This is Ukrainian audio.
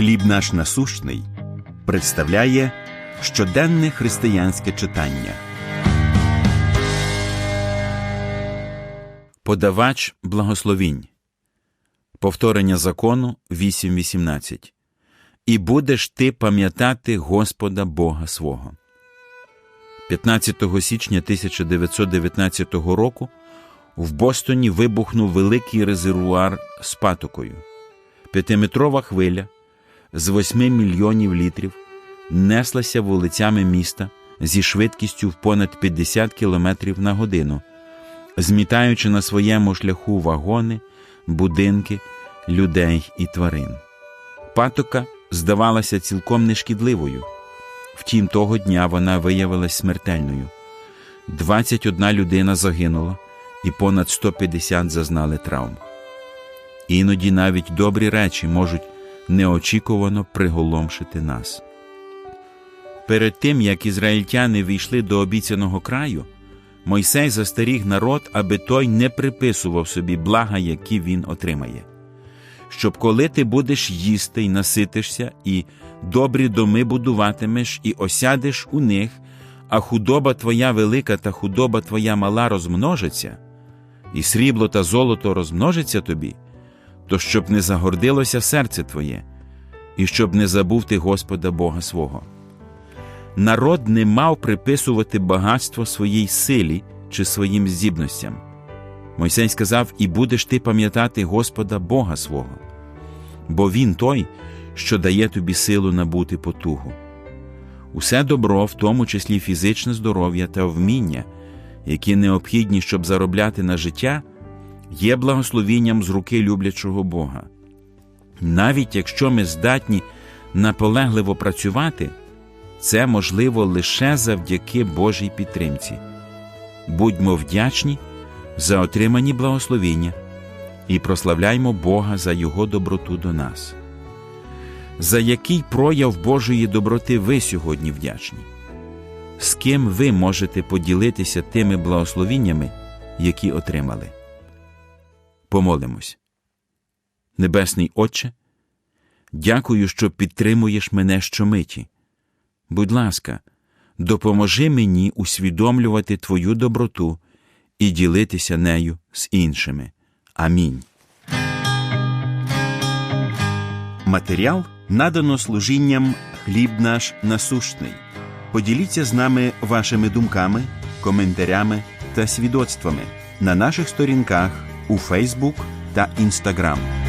Хліб наш насущний представляє щоденне християнське читання. Подавач благословінь. Повторення закону 8.18. І будеш ти пам'ятати Господа Бога свого. 15 січня 1919 року в Бостоні вибухнув великий резервуар з патокою. П'ятиметрова хвиля з 8 мільйонів літрів неслася вулицями міста зі швидкістю в понад 50 км на годину, змітаючи на своєму шляху вагони, будинки, людей і тварин. Патока здавалася цілком нешкідливою. Втім, того дня вона виявилась смертельною. 21 людина загинула, і понад 150 зазнали травм. Іноді навіть добрі речі можуть неочікувано приголомшити нас. Перед тим, як ізраїльтяни війшли до обіцяного краю, Мойсей застеріг народ, аби той не приписував собі блага, які він отримає. Щоб коли ти будеш їсти й наситишся, і добрі доми будуватимеш, і осядеш у них, а худоба твоя велика та худоба твоя мала розмножиться, і срібло та золото розмножиться тобі, то щоб не загордилося серце твоє, і щоб не забув ти Господа Бога свого. Народ не мав приписувати багатство своїй силі чи своїм здібностям. Мойсей сказав: І будеш ти пам'ятати Господа Бога свого, бо Він той, що дає тобі силу набути потугу. Усе добро, в тому числі фізичне здоров'я та вміння, які необхідні, щоб заробляти на життя, є благословінням з руки люблячого Бога. Навіть якщо ми здатні наполегливо працювати, це можливо лише завдяки Божій підтримці. Будьмо вдячні за отримані благословіння і прославляймо Бога за Його доброту до нас. За який прояв Божої доброти ви сьогодні вдячні? З ким ви можете поділитися тими благословіннями, які отримали? Помолимось. Небесний Отче, дякую, що підтримуєш мене щомиті. Будь ласка, допоможи мені усвідомлювати Твою доброту і ділитися нею з іншими. Амінь. Матеріал надано служінням хліб наш насущний. Поділіться з нами вашими думками, коментарями та свідоцтвами на наших сторінках у Фейсбук та Інстаграм.